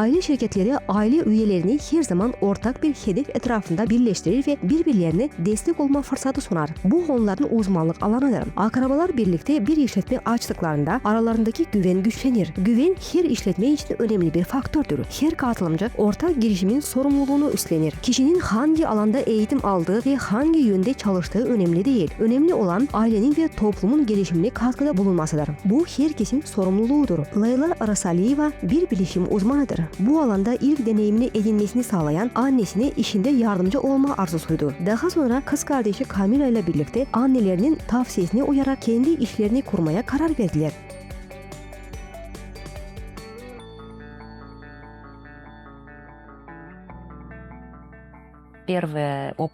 Aile şirketleri aile üyelerini her zaman ortak bir hedef etrafında birleştirir ve birbirlerine destek olma fırsatı sunar. Bu onların uzmanlık alanıdır. Akrabalar birlikte bir işletme açtıklarında aralarındaki güven güçlenir. Güven her işletme için önemli bir faktördür. Her katılımcı ortak girişimin sorumluluğunu üstlenir. Kişinin hangi alanda eğitim aldığı ve hangi yönde çalıştığı önemli değil. Önemli olan ailenin ve toplumun gelişimine katkıda bulunmasıdır. Bu herkesin sorumluluğudur. Layla Arasaliyeva bir bilişim uzmanıdır. Bu alanda ilk deneyimini edinmesini sağlayan annesine işinde yardımcı olma arzusuydu. Daha sonra kız kardeşi Camila ile birlikte annelerinin tavsiyesine uyarak kendi işlerini kurmaya karar verdiler.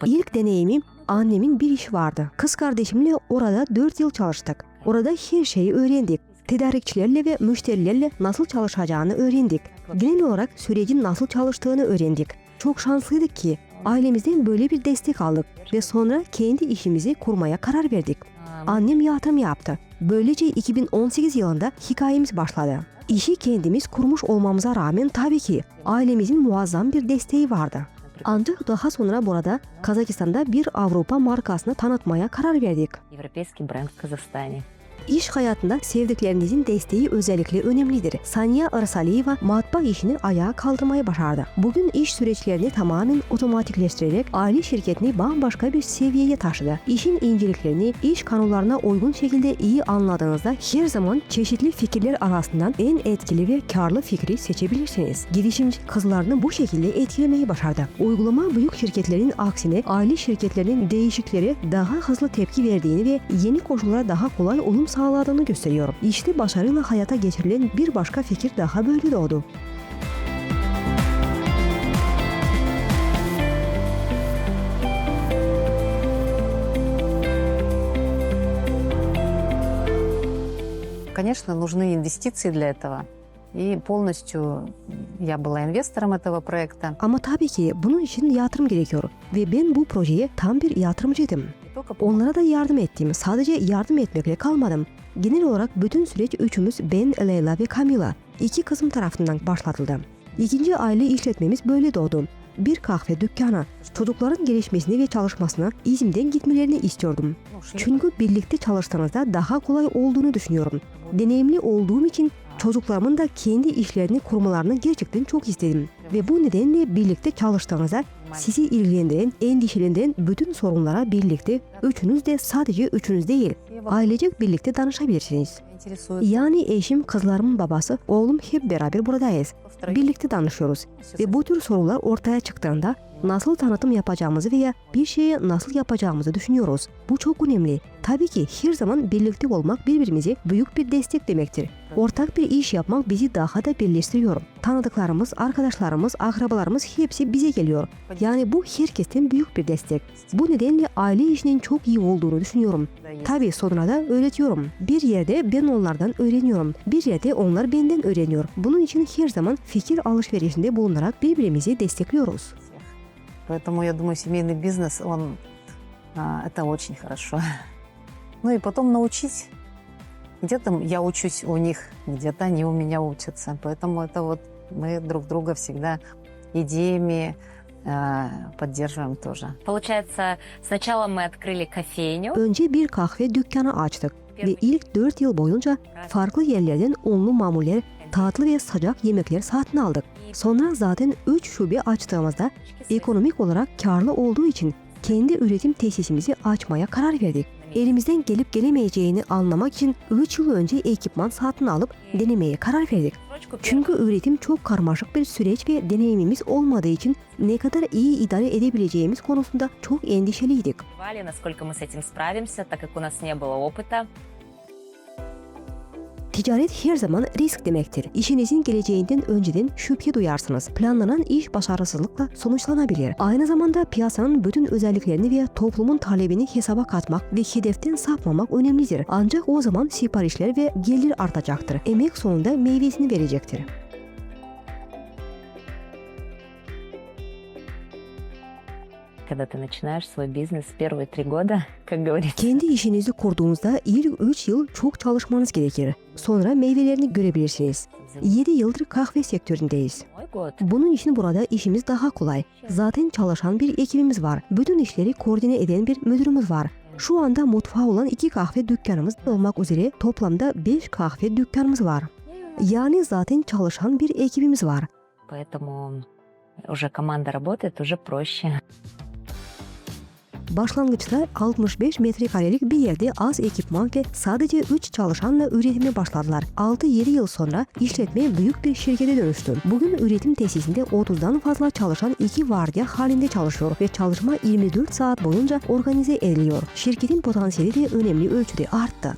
İlk deneyimim annemin bir iş vardı. Kız kardeşimle orada 4 yıl çalıştık. Orada her şeyi öğrendik Tedarikçilerle ve müşterilerle nasıl çalışacağını öğrendik. Genel olarak sürecin nasıl çalıştığını öğrendik. Çok şanslıydık ki ailemizden böyle bir destek aldık ve sonra kendi işimizi kurmaya karar verdik. Annem yatırım yaptı. Böylece 2018 yılında hikayemiz başladı. İşi kendimiz kurmuş olmamıza rağmen tabii ki ailemizin muazzam bir desteği vardı. Ancak daha sonra burada Kazakistan'da bir Avrupa markasını tanıtmaya karar verdik. европейский бренд в Казахстане. İş hayatında sevdiklerinizin desteği özellikle önemlidir. Saniye Arsaliyeva matbaa işini ayağa kaldırmayı başardı. Bugün iş süreçlerini tamamen otomatikleştirerek aile şirketini bambaşka bir seviyeye taşıdı. İşin inceliklerini iş kanunlarına uygun şekilde iyi anladığınızda her zaman çeşitli fikirler arasından en etkili ve karlı fikri seçebilirsiniz. Girişimci kızlarını bu şekilde etkilemeyi başardı. Uygulama büyük şirketlerin aksine aile şirketlerinin değişikleri daha hızlı tepki verdiğini ve yeni koşullara daha kolay uyum sağladığını gösteriyor. İşte başarıyla hayata geçirilen bir başka fikir daha böyle doğdu. Конечно, нужны инвестиции для этого. И полностью я была инвестором этого проекта. Ama tabii ki bunun için yatırım gerekiyor ve ben bu projeye tam bir yatırımcıydım. Onlara da yardım ettim. Sadece yardım etmekle kalmadım. Genel olarak bütün süreç üçümüz ben, Leyla ve Camila iki kızım tarafından başlatıldı. İkinci aile işletmemiz böyle doğdu. Bir kahve dükkanı çocukların gelişmesini ve çalışmasına İzmir'den gitmelerini istiyordum. Çünkü birlikte çalıştığınızda daha kolay olduğunu düşünüyorum. Deneyimli olduğum için Çocuklarımın da kendi işlerini kurmalarını gerçekten çok istedim. Ve bu nedenle birlikte çalıştığınızda sizi ilgilendiren, endişelendiren bütün sorunlara birlikte üçünüz de sadece üçünüz değil, ailecek birlikte danışabilirsiniz. Yani eşim, kızlarımın babası, oğlum hep beraber buradayız. Birlikte danışıyoruz ve bu tür sorular ortaya çıktığında nasıl tanıtım yapacağımızı veya bir şeyi nasıl yapacağımızı düşünüyoruz. Bu çok önemli. Tabii ki her zaman birlikte olmak birbirimize büyük bir destek demektir. Ortak bir iş yapmak bizi daha da birleştiriyor. Tanıdıklarımız, arkadaşlarımız, akrabalarımız hepsi bize geliyor. Yani bu herkesten büyük bir destek. Bu nedenle aile işinin çok iyi olduğunu düşünüyorum. Tabii sonra da öğretiyorum. Bir yerde ben onlardan öğreniyorum. Bir yerde onlar benden öğreniyor. Bunun için her zaman fikir alışverişinde bulunarak birbirimizi destekliyoruz. Поэтому я думаю, семейный бизнес, он а, это очень хорошо. Ну и потом научить. Где-то я учусь у них, где-то они у меня учатся. Поэтому это вот мы друг друга всегда идеями а, поддерживаем тоже. Получается, сначала мы открыли кофейню. Önce bir kahve dükkanı açtık ve ilk 4 yıl boyunca farklı yerlerden unlu mamuller, tatlı ve sıcak yemekler satın aldık. Sonra zaten 3 şube açtığımızda ekonomik olarak karlı olduğu için kendi üretim tesisimizi açmaya karar verdik. Elimizden gelip gelemeyeceğini anlamak için 3 yıl önce ekipman satın alıp denemeye karar verdik. Çünkü üretim çok karmaşık bir süreç ve deneyimimiz olmadığı için ne kadar iyi idare edebileceğimiz konusunda çok endişeliydik. Ticaret her zaman risk demektir. İşinizin geleceğinden önceden şüphe duyarsınız. Planlanan iş başarısızlıkla sonuçlanabilir. Aynı zamanda piyasanın bütün özelliklerini ve toplumun talebini hesaba katmak ve hedeften sapmamak önemlidir. Ancak o zaman siparişler ve gelir artacaktır. Emek sonunda meyvesini verecektir. Когда ты начинаешь свой бизнес первые три года, как говорится, Kendi işinizi kurduğunuzda ilk 3 yıl çok çalışmanız gerekir. Sonra meyvelerini görebilirsiniz. 7 yıldır kahve sektöründeyiz. год. Bunun için burada işimiz daha kolay. Zaten çalışan bir ekibimiz var. Bütün işleri koordine eden bir müdürümüz var. Şu anda mutfağı olan iki kahve dükkanımız olmak üzere toplamda 5 kahve dükkanımız var. Yani zaten çalışan bir ekibimiz var. Поэтому уже команда работает, уже проще. Başlangıçta 65 metrekarelik bir yerde az ekipman ve sadece 3 çalışanla üretime başladılar. 6-7 yıl sonra işletme büyük bir şirkete dönüştü. Bugün üretim tesisinde 30'dan fazla çalışan iki vardiya halinde çalışıyor ve çalışma 24 saat boyunca organize ediliyor. Şirketin potansiyeli de önemli ölçüde arttı.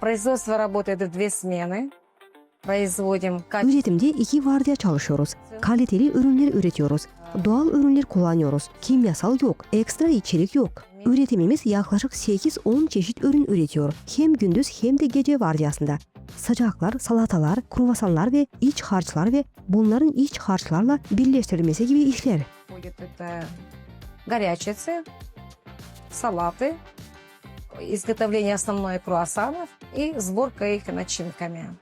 Производство работает в две смены. Производим качественные Üretimde iki vardiya çalışıyoruz. Kaliteli ürünler üretiyoruz. Doğal ürünler kullanıyoruz. Kimyasal yok, ekstra içerik yok. Üretimimiz yaklaşık 8-10 çeşit ürün üretiyor. Hem gündüz hem de gece vardiyasında. Sıcaklar, salatalar, kruvasanlar ve iç harçlar ve bunların iç harçlarla birleştirilmesi gibi işler. входит это горячицы, салаты, изготовление основной круассанов и сборка их начинками.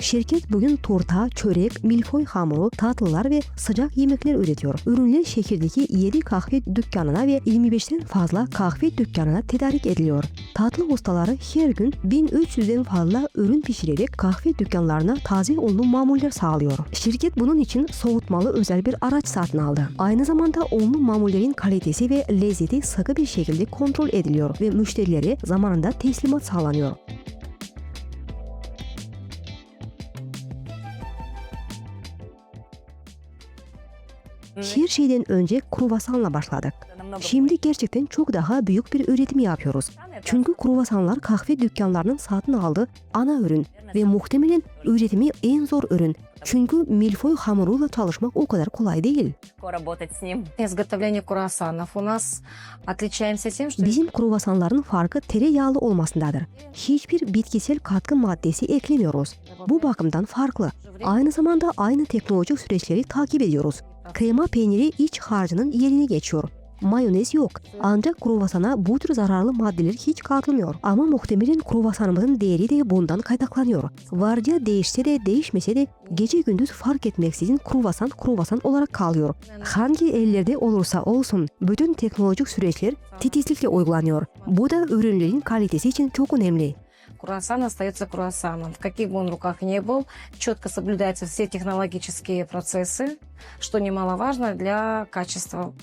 Şirket bugün turta, çörek, milföy hamuru, tatlılar ve sıcak yemekler üretiyor. Ürünler şehirdeki 7 kahve dükkanına ve 25'ten fazla kahve dükkanına tedarik ediliyor. Tatlı ustaları her gün 1300'den fazla ürün pişirerek kahve dükkanlarına taze unlu mamuller sağlıyor. Şirket bunun için soğutmalı özel bir araç satın aldı. Aynı zamanda unlu mamullerin kalitesi ve lezzeti sıkı bir şekilde kontrol ediliyor ve müşterilere zamanında teslimat sağlanıyor. Her şeyden önce kruvasanla başladık. Şimdi gerçekten çok daha büyük bir üretim yapıyoruz. Çünkü kruvasanlar kahve dükkanlarının satın aldığı ana ürün ve muhtemelen üretimi en zor ürün. Çünkü milföy hamuruyla çalışmak o kadar kolay değil. Bizim kruvasanların farkı tereyağlı olmasındadır. Hiçbir bitkisel katkı maddesi eklemiyoruz. Bu bakımdan farklı. Aynı zamanda aynı teknolojik süreçleri takip ediyoruz. Krema peyniri iç harcının yerine geçiyor. Mayonez yok. Ancak kruvasana bu tür zararlı maddeler hiç katılmıyor. Ama muhtemelen kruvasanımızın değeri de bundan kaynaklanıyor. Vardiya değişse de değişmese de gece gündüz fark etmeksizin kruvasan kruvasan olarak kalıyor. Hangi ellerde olursa olsun bütün teknolojik süreçler titizlikle uygulanıyor. Bu da ürünlerin kalitesi için çok önemli круассан остается круассаном. В каких бы он руках ни был, четко соблюдаются все технологические процессы, что немаловажно для качества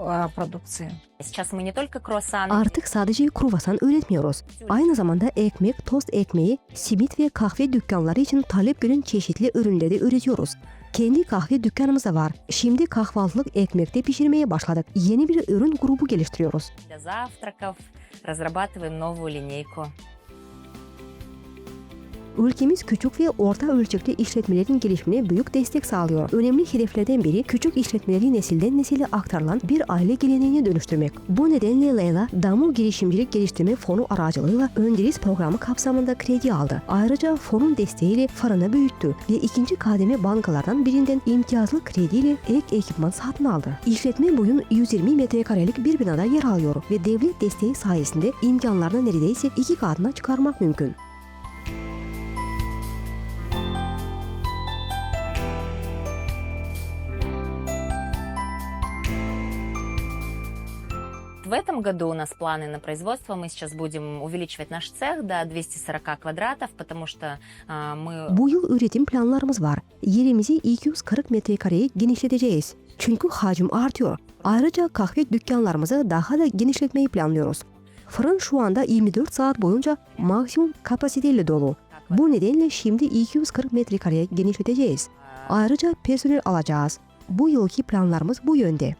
а, продукции. Сейчас мы не только круассаны. Artık sadece kruvasan üretmiyoruz. Aynı zamanda ekmek, tost ekmeği, simit ve kahve dükkanları için talep gören çeşitli ürünleri üretiyoruz. Kendi kahve dükkanımız da var. Şimdi kahvaltılık ekmekte pişirmeye başladık. Yeni bir ürün grubu geliştiriyoruz. Ülkemiz küçük ve orta ölçekli işletmelerin gelişimine büyük destek sağlıyor. Önemli hedeflerden biri küçük işletmeleri nesilden nesile aktarılan bir aile geleneğine dönüştürmek. Bu nedenle Leyla, Damu Girişimcilik Geliştirme Fonu aracılığıyla Önderiz programı kapsamında kredi aldı. Ayrıca fonun desteğiyle fırını büyüttü ve ikinci kademe bankalardan birinden imtiyazlı krediyle ek ekipman satın aldı. İşletme bugün 120 metrekarelik bir binada yer alıyor ve devlet desteği sayesinde imkanlarını neredeyse iki katına çıkarmak mümkün. В этом году у нас планы на производство. Мы сейчас будем увеличивать наш цех до 240 квадратов, потому что а, мы Bu yıl üretim planlarımız var. Yerimizi 240 metrekareye genişleteceğiz. Çünkü hacim artıyor. Ayrıca kahve dükkanlarımızı daha da genişletmeyi planlıyoruz. Fırın şu anda 24 saat boyunca maksimum kapasiteyle dolu. Bu nedenle şimdi 240 metrekareye genişleteceğiz. Ayrıca personel alacağız. Bu yılki planlarımız bu yönde.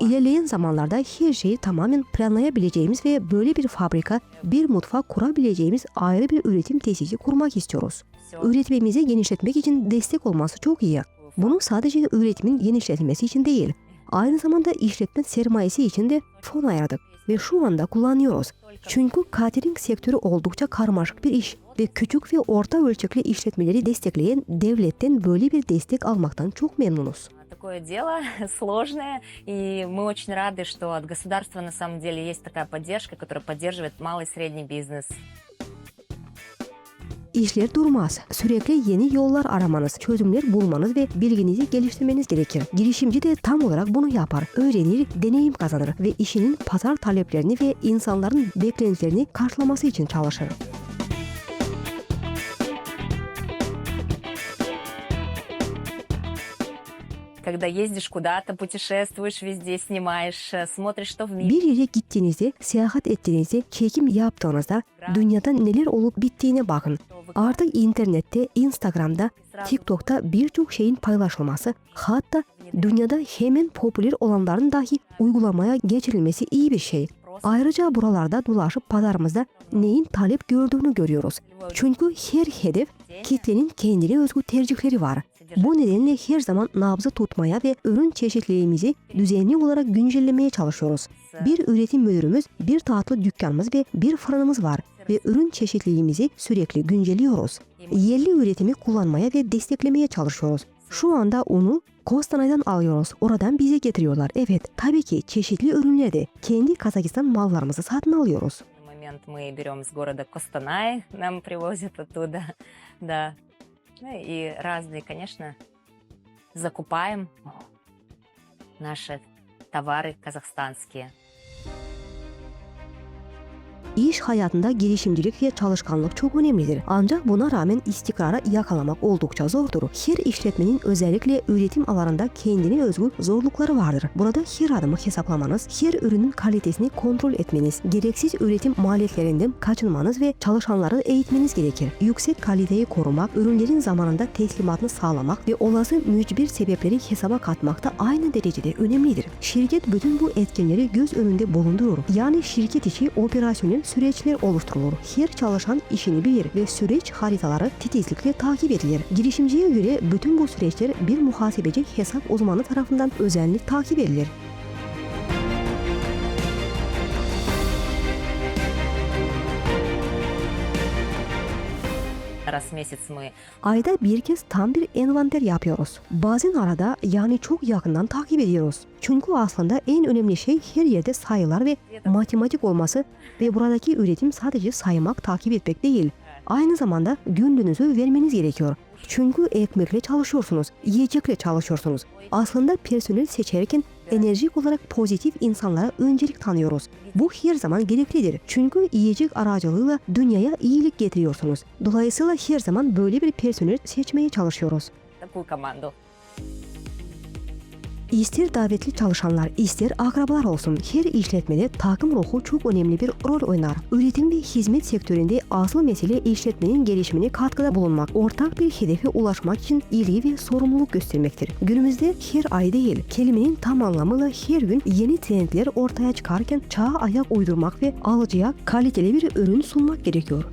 İlerleyen zamanlarda her şeyi tamamen planlayabileceğimiz ve böyle bir fabrika, bir mutfak kurabileceğimiz ayrı bir üretim tesisi kurmak istiyoruz. Üretimimizi genişletmek için destek olması çok iyi. Bunu sadece üretimin genişletilmesi için değil, aynı zamanda işletme sermayesi için de fon ayırdık ve şu anda kullanıyoruz. Çünkü catering sektörü oldukça karmaşık bir iş ve küçük ve orta ölçekli işletmeleri destekleyen devletten böyle bir destek almaktan çok memnunuz Такой такое дело сложное, и мы очень рады, что от государства на самом деле есть такая поддержка, которая поддерживает малый и средний бизнес. İşler durmaz. Sürekli yeni yollar aramanız, çözümler bulmanız ve bilginizi geliştirmeniz gerekir. Girişimci de tam olarak bunu yapar. Öğrenir, deneyim kazanır ve işinin pazar taleplerini ve insanların beklentilerini karşılaması için çalışır. Когда ездишь куда-то, путешествуешь, везде снимаешь, э, смотришь, что в мире. Bir yere gittiğinizde, seyahat ettiğinizde, çekim yaptığınızda dünyada neler olup bittiğine bakın. что вы Artık internette, Instagram'da, сразу TikTok'ta birçok şeyin paylaşılması, hatta dünyada hemen popüler olanların dahi uygulamaya geçirilmesi iyi bir şey. просто Ayrıca buralarda dolaşıp pazarımızda neyin talep gördüğünü görüyoruz. Çünkü her hedef kitlenin kendine özgü tercihleri var. Bu nedenle her zaman nabzı tutmaya ve ürün çeşitliliğimizi düzenli olarak güncellemeye çalışıyoruz. Bir üretim müdürümüz, bir tatlı dükkanımız ve bir fırınımız var ve ürün çeşitliliğimizi sürekli güncelliyoruz. Yerli üretimi kullanmaya ve desteklemeye çalışıyoruz. Şu anda unu Kostanay'dan alıyoruz. Oradan bize getiriyorlar. Evet, tabii ki çeşitli ürünleri de kendi Kazakistan mallarımızı satın alıyoruz. В момент мы берем с города Костанай, нам привозят оттуда, да. Ну и разные, конечно, закупаем наши товары казахстанские. İş hayatında girişimcilik ve çalışkanlık çok önemlidir. Ancak buna rağmen istikrarı yakalamak oldukça zordur. Her işletmenin özellikle üretim alanında kendine özgü zorlukları vardır. Burada her adımı hesaplamanız, her ürünün kalitesini kontrol etmeniz, gereksiz üretim maliyetlerinden kaçınmanız ve çalışanları eğitmeniz gerekir. Yüksek kaliteyi korumak, ürünlerin zamanında teslimatını sağlamak ve olası mücbir sebepleri hesaba katmak da aynı derecede önemlidir. Şirket bütün bu etkenleri göz önünde bulundurur. Yani şirket içi operasyonel süreçler oluşturulur. Her çalışan işini bilir ve süreç haritaları titizlikle takip edilir. Girişimciye göre bütün bu süreçler bir muhasebeci hesap uzmanı tarafından özenli takip edilir. Раз в месяц мы Ayda bir kez tam bir envanter yapıyoruz. Bazen arada yani çok yakından takip ediyoruz. Çünkü aslında en önemli şey her yerde sayılar ve matematik olması ve buradaki üretim sadece saymak, takip etmek değil. Aynı zamanda gönlünüzü vermeniz gerekiyor. Çünkü ekmekle çalışıyorsunuz, yiyecekle çalışıyorsunuz. Aslında personel seçerken enerjik olarak pozitif insanlara öncelik tanıyoruz. Bu her zaman gereklidir. Çünkü yiyecek aracılığıyla dünyaya iyilik getiriyorsunuz. Dolayısıyla her zaman böyle bir personel seçmeye çalışıyoruz. Bu komando. İster davetli çalışanlar, ister akrabalar olsun her işletmede takım ruhu çok önemli bir rol oynar. Üretim ve hizmet sektöründe asıl mesele işletmenin gelişimine katkıda bulunmak, ortak bir hedefe ulaşmak için ilgi ve sorumluluk göstermektir. Günümüzde her ay değil, kelimenin tam anlamıyla her gün yeni trendler ortaya çıkarken çağa ayak uydurmak ve alıcıya kaliteli bir ürün sunmak gerekiyor.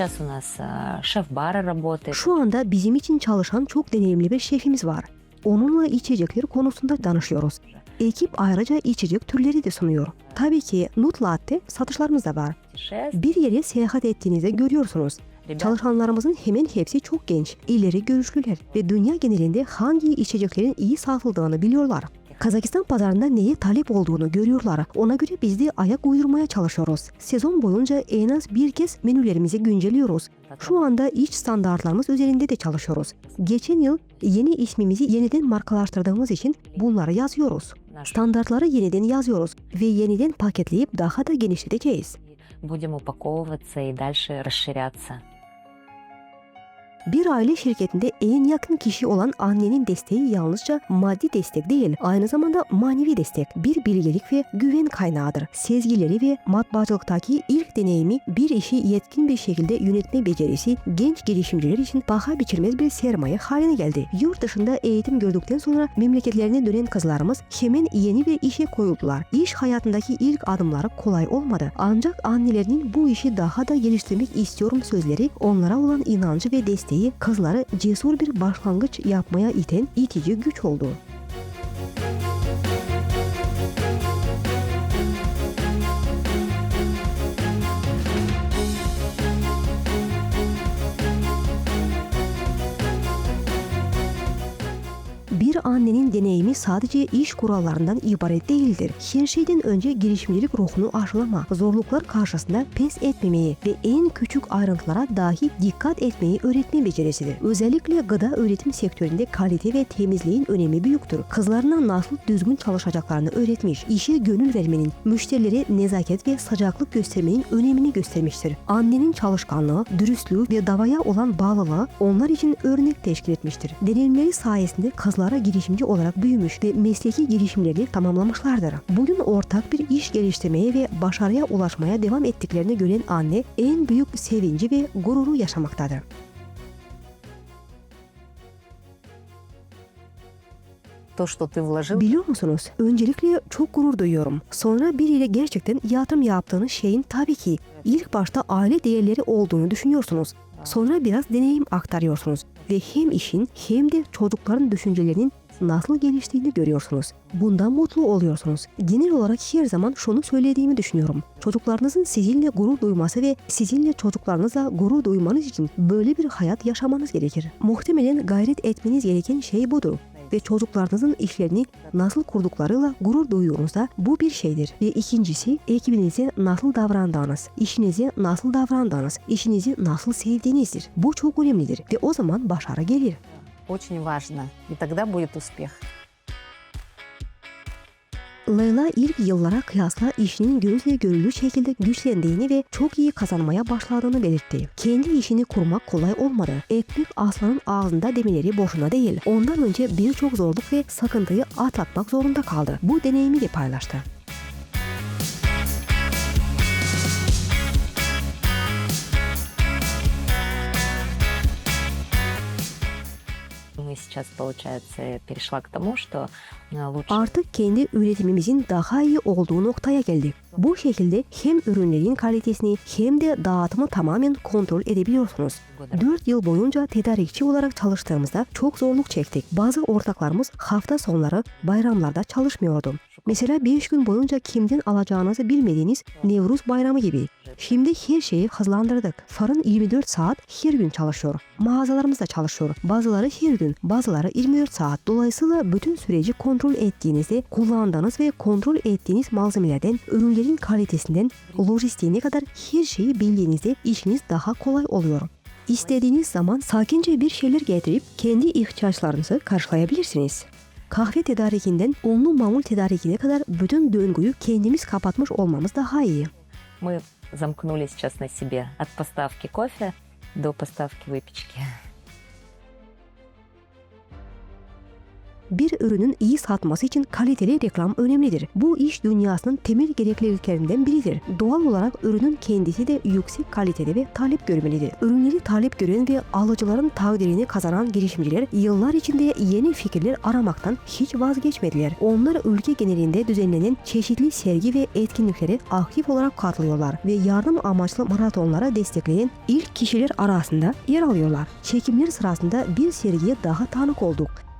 Сейчас у нас э, шеф-бара работает. Şu anda bizim için çalışan çok deneyimli bir şefimiz var. Onunla içecekler konusunda danışıyoruz. Ekip ayrıca içecek türleri de sunuyor. Tabii ki nut latte satışlarımız da var. Шеф, Bir yere seyahat ettiğinizde görüyorsunuz. ребят, Çalışanlarımızın hemen hepsi çok genç, ileri görüşlüler ve dünya genelinde hangi içeceklerin iyi satıldığını biliyorlar. Kazakistan pazarında neye talep olduğunu görüyorlar. Ona göre biz de ayak uydurmaya çalışıyoruz. Sezon boyunca en az bir kez menülerimizi güncelliyoruz. Şu anda iç standartlarımız üzerinde de çalışıyoruz. Geçen yıl yeni ismimizi yeniden markalaştırdığımız için bunları yazıyoruz. наш Standartları yeniden yazıyoruz ve yeniden paketleyip daha da genişleteceğiz. будем упаковываться и дальше расширяться. Bir aile şirketinde en yakın kişi olan annenin desteği yalnızca maddi destek değil, aynı zamanda manevi destek, bir bilgelik ve güven kaynağıdır. Sezgileri ve matbaacılıktaki ilk deneyimi bir işi yetkin bir şekilde yönetme becerisi genç girişimciler için paha biçilmez bir sermaye haline geldi. Yurt dışında eğitim gördükten sonra memleketlerine dönen kızlarımız hemen yeni bir işe koyuldular. İş hayatındaki ilk adımları kolay olmadı. Ancak annelerinin bu işi daha da geliştirmek istiyorum sözleri onlara olan inancı ve desteği kızları cesur bir başlangıç yapmaya iten itici güç oldu. Annenin deneyimi sadece iş kurallarından ibaret değildir. Her şeyden önce girişimcilik ruhunu aşılama, zorluklar karşısında pes etmemeyi ve en küçük ayrıntılara dahi dikkat etmeyi öğretme becerisidir. Özellikle gıda üretim sektöründe kalite ve temizliğin önemi büyüktür. Kızlarına nasıl düzgün çalışacaklarını öğretmiş, işe gönül vermenin, müşterilere nezaket ve sıcaklık göstermenin önemini göstermiştir. Annenin çalışkanlığı, dürüstlüğü ve davaya olan bağlılığı onlar için örnek teşkil etmiştir. Deneyimleri sayesinde kızlara girişimci olarak büyümüş ve mesleki girişimleri tamamlamışlardır. Bugün ortak bir iş geliştirmeye ve başarıya ulaşmaya devam ettiklerini gören anne en büyük sevinci ve gururu yaşamaktadır. Biliyor musunuz? Öncelikle çok gurur duyuyorum. Sonra biriyle gerçekten yatırım yaptığınız şeyin tabii ki ilk başta aile değerleri olduğunu düşünüyorsunuz. Sonra biraz deneyim aktarıyorsunuz ve hem işin hem de çocukların düşüncelerinin nasıl geliştiğini görüyorsunuz. Bundan mutlu oluyorsunuz. Genel olarak her zaman şunu söylediğimi düşünüyorum. Çocuklarınızın sizinle gurur duyması ve sizinle çocuklarınızla gurur duymanız için böyle bir hayat yaşamanız gerekir. Muhtemelen gayret etmeniz gereken şey budur ve çocuklarınızın işlerini nasıl kurduklarıyla gurur duyuyorsa bu bir şeydir. Ve ikincisi ekibinize nasıl davrandığınız, işinize nasıl davrandığınız, işinizi nasıl sevdiğinizdir. Bu çok önemlidir ve o zaman başarı gelir. очень важно. И тогда будет успех. Leyla ilk yıllara kıyasla işinin gözle görülür şekilde güçlendiğini ve çok iyi kazanmaya başladığını belirtti. Kendi işini kurmak kolay olmadı. Ekmek aslanın ağzında demeleri boşuna değil. Ondan önce birçok zorluk ve sakıntıyı atlatmak zorunda kaldı. Bu deneyimi de paylaştı. сейчас, получается, перешла к тому, что э, лучше Artık kendi üretimimizin daha iyi olduğu noktaya geldik. Bu şekilde hem ürünlerin kalitesini hem de dağıtımı tamamen kontrol edebiliyorsunuz. года 4 yıl boyunca tedarikçi olarak çalıştığımızda çok zorluk çektik. Bazı ortaklarımız hafta sonları bayramlarda çalışmıyordu. Mesela 5 gün boyunca kimden alacağınızı bilmediğiniz Nevruz bayramı gibi. Şimdi her şeyi hızlandırdık. Fırın 24 saat her gün çalışıyor. Mağazalarımız da çalışıyor. Bazıları her gün, bazıları 24 saat. Dolayısıyla bütün süreci kontrol ettiğinizde kullandığınız ve kontrol ettiğiniz malzemelerden, ürünlerin kalitesinden, lojistiğine kadar her şeyi bildiğinizde işiniz daha kolay oluyor. İstediğiniz zaman sakince bir şeyler getirip kendi ihtiyaçlarınızı karşılayabilirsiniz. Kahve tedarikinden unlu mamul tedarikine kadar bütün döngüyü kendimiz kapatmış olmamız daha iyi. мы замкнули сейчас на себе от поставки кофе до поставки выпечки. Bir ürünün iyi satması için kaliteli reklam önemlidir. Bu iş dünyasının temel gerekliliklerinden biridir. Doğal olarak ürünün kendisi de yüksek kalitede ve talep görmelidir. Ürünleri talep gören ve alıcıların takdirini kazanan girişimciler yıllar içinde yeni fikirler aramaktan hiç vazgeçmediler. Onlar ülke genelinde düzenlenen çeşitli sergi ve etkinliklere aktif olarak katılıyorlar ve yardım amaçlı maratonlara destekleyen ilk kişiler arasında yer alıyorlar. Çekimler sırasında bir sergiye daha tanık olduk.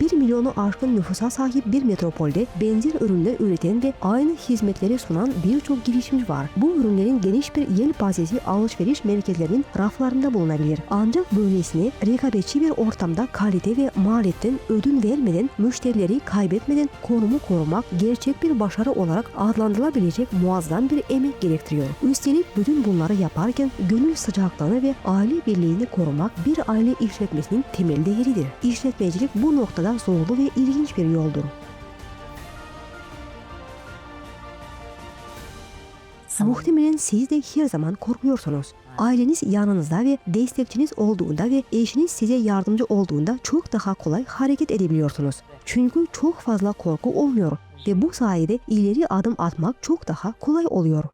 1 milyonu aşkın nüfusa sahip bir metropolde benzer ürünler üreten ve aynı hizmetleri sunan birçok girişimci var. Bu ürünlerin geniş bir yelpazesi alışveriş merkezlerinin raflarında bulunabilir. Ancak böylesine rekabetçi bir ortamda kalite ve maliyetten ödün vermeden, müşterileri kaybetmeden konumu korumak gerçek bir başarı olarak adlandırılabilecek muazzam bir emek gerektiriyor. Üstelik bütün bunları yaparken gönül sıcaklığını ve aile birliğini korumak bir aile işletmesinin temel değeridir. İşletmecilik bu noktada zorlu ve ilginç bir yoldur. Muhtemelen siz de her zaman korkuyorsunuz. Aileniz yanınızda ve destekçiniz olduğunda ve eşiniz size yardımcı olduğunda çok daha kolay hareket edebiliyorsunuz. Çünkü çok fazla korku olmuyor ve bu sayede ileri adım atmak çok daha kolay oluyor.